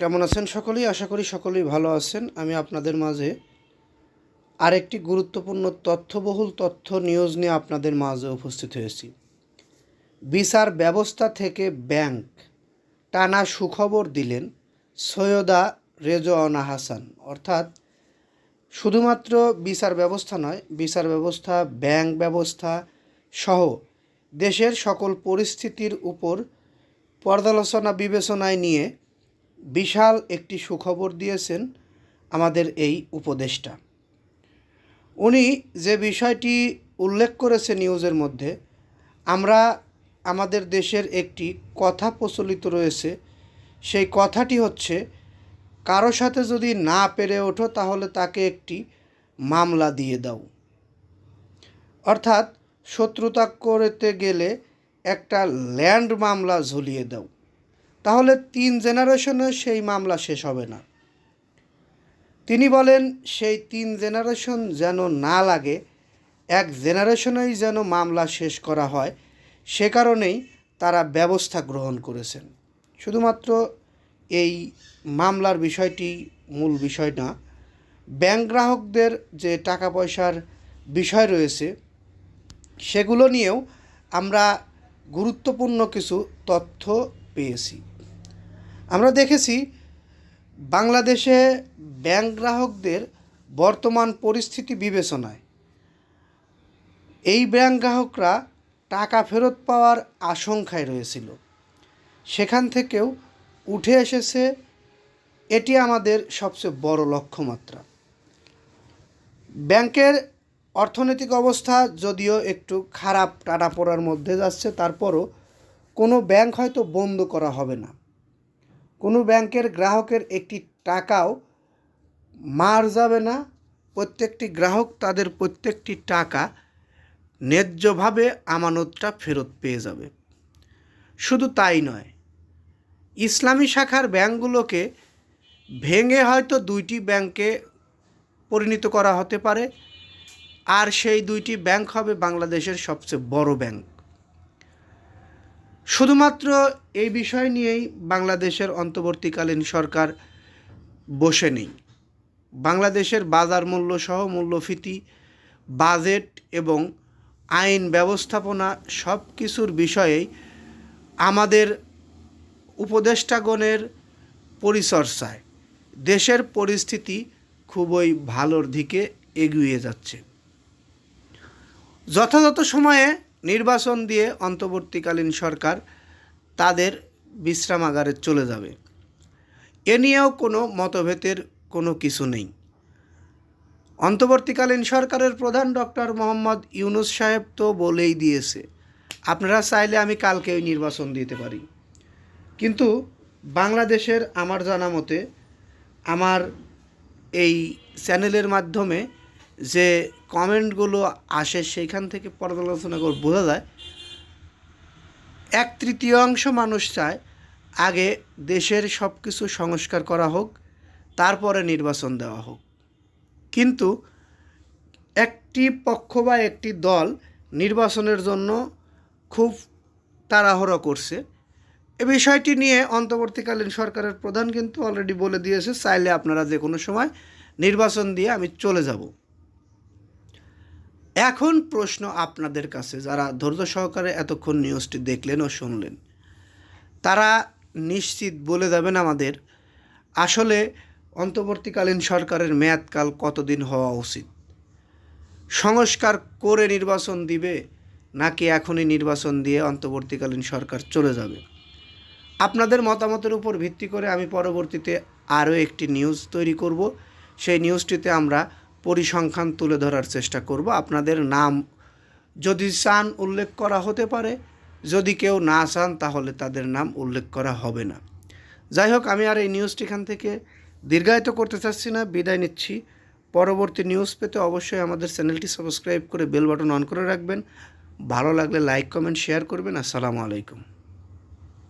কেমন আছেন সকলেই? আশা করি সকলেই ভালো আছেন। আমি আপনাদের মাঝে আরেকটি গুরুত্বপূর্ণ তথ্যবহুল তথ্য নিউজ নিয়ে আপনাদের মাঝে উপস্থিত হয়েছি। বিচার ব্যবস্থা থেকে ব্যাংক টানা সুখবর দিলেন সৈয়দা রেজওয়ানা হাসান। অর্থাৎ শুধুমাত্র বিচার ব্যবস্থা নয় বিচার ব্যবস্থা, ব্যাংক ব্যবস্থা সহ দেশের সকল পরিস্থিতির উপর পর্যালোচনা বিবেচনায় নিয়ে বিশাল একটি সুখবর দিয়েছেন আমাদের এই উপদেষ্টা। উনি যে বিষয়টি উল্লেখ করেছে নিউজের মধ্যে, আমরা আমাদের দেশের একটি কথা প্রচলিত রয়েছে, সেই কথাটি হচ্ছে, কারও সাথে যদি না পেরে ওঠো তাহলে তাকে একটি মামলা দিয়ে দাও। অর্থাৎ শত্রুতা করতে গেলে একটা ল্যান্ড মামলা ঝুলিয়ে দাও। তাহলে তিন জেনারেশনে সেই মামলা শেষ হবে না। তিনি বলেন, সেই তিন জেনারেশন যেন না লাগে, এক জেনারেশনেই যেন মামলা শেষ করা হয়, সে কারণেই তারা ব্যবস্থা গ্রহণ করেছেন। শুধুমাত্র এই মামলার বিষয়টি মূল বিষয় না, ব্যাংক গ্রাহকদের যে টাকা পয়সার বিষয় রয়েছে, সেগুলো নিয়েও আমরা গুরুত্বপূর্ণ কিছু তথ্য পেয়েছি। আমরা দেখেছি বাংলাদেশে ব্যাংক গ্রাহকদের বর্তমান পরিস্থিতি বিবেচনায়। এই ব্যাংক গ্রাহকরা টাকা ফেরত পাওয়ার আশঙ্কায় রয়েছিল। সেখান থেকেও উঠে এসেছে, এটি আমাদের সবচেয়ে বড় লক্ষ্যমাত্রা। ব্যাংকের অর্থনৈতিক অবস্থা যদিও একটু খারাপ টাটা পড়ার মধ্যে যাচ্ছে, তারপরও কোনো ব্যাংক হয়তো বন্ধ করা হবে না। কোনো ব্যাংকের গ্রাহকের একটি টাকাও মার যাবে না। প্রত্যেকটি গ্রাহক তাদের প্রত্যেকটি টাকা ন্যায্যভাবে আমানতটা ফেরত পেয়ে যাবে। শুধু তাই নয়, ইসলামী শাখার ব্যাংকগুলোকে ভেঙে হয়তো দুইটি ব্যাংকে পরিণত করা হতে পারে, আর সেই দুইটি ব্যাংক হবে বাংলাদেশের সবচেয়ে বড় ব্যাংক। শুধুমাত্র এই বিষয় নিয়েই বাংলাদেশের অন্তর্বর্তীকালীন সরকার বসে নেই। বাংলাদেশের বাজার মূল্য সহ মূল্যফীতি, বাজেট এবং আইন ব্যবস্থাপনা সব কিছুর বিষয়েই আমাদের উপদেষ্টাগণের পরিচর্যায় দেশের পরিস্থিতি খুবই ভালোর দিকে এগিয়ে যাচ্ছে। যথাযথ সময়ে নির্বাচন দিয়ে অন্তর্বর্তীকালীন সরকার তাদের বিশ্রামাগারে চলে যাবে। এ নিয়েও কোনো মতভেদের কোনো কিছু নেই। অন্তর্বর্তীকালীন সরকারের প্রধান ডক্টর মোহাম্মদ ইউনুস সাহেব তো বলেই দিয়েছে, আপনারা চাইলে আমি কালকেই নির্বাচন দিতে পারি। কিন্তু বাংলাদেশের আমার জানা মতে, আমার এই চ্যানেলের মাধ্যমে যে কমেন্টগুলো আসে সেইখান থেকে পর্যালোচনা করে বোঝা যায়। এক তৃতীয়াংশ মানুষ চায় আগে দেশের সব কিছু সংস্কার করা হোক, তারপরে নির্বাচন দেওয়া হোক। কিন্তু একটি পক্ষ বা একটি দল নির্বাচনের জন্য খুব তাড়াহুড়ো করছে। এ বিষয়টি নিয়ে অন্তর্বর্তীকালীন সরকারের প্রধান কিন্তু অলরেডি বলে দিয়েছে, চাইলে আপনারা যে কোনো সময় নির্বাচন দিয়ে আমি চলে যাব। এখন প্রশ্ন আপনাদের কাছে, যারা ধৈর্য সহকারে এতক্ষণ নিউজটি দেখলেন ও শুনলেন, তারা নিশ্চিত বলে দেবেন আমাদের, আসলে অন্তর্বর্তীকালীন সরকারের মেয়াদকাল কতদিন হওয়া উচিত? সংস্কার করে নির্বাচন দিবে নাকি এখনই নির্বাচন দিয়ে অন্তর্বর্তীকালীন সরকার চলে যাবে? আপনাদের মতামতের উপর ভিত্তি করে আমি পরবর্তীতে আরও একটি নিউজ তৈরি করব। সেই নিউজটিতে আমরা পরিসংখ্যান তুলে ধরার চেষ্টা করব। আপনাদের নাম যদি চান উল্লেখ করা হতে পারে, যদি কেউ না চান তাহলে তাদের নাম উল্লেখ করা হবে না। যাই হোক, আমি আর এই নিউজটি এখান থেকে দীর্ঘায়িত করতে চাচ্ছি না, বিদায় নিচ্ছি। পরবর্তী নিউজ পেতে অবশ্যই আমাদের চ্যানেলটি সাবস্ক্রাইব করে বেল বাটন অন করে রাখবেন। ভালো লাগলে লাইক কমেন্ট শেয়ার করবেন। আসসালামু আলাইকুম।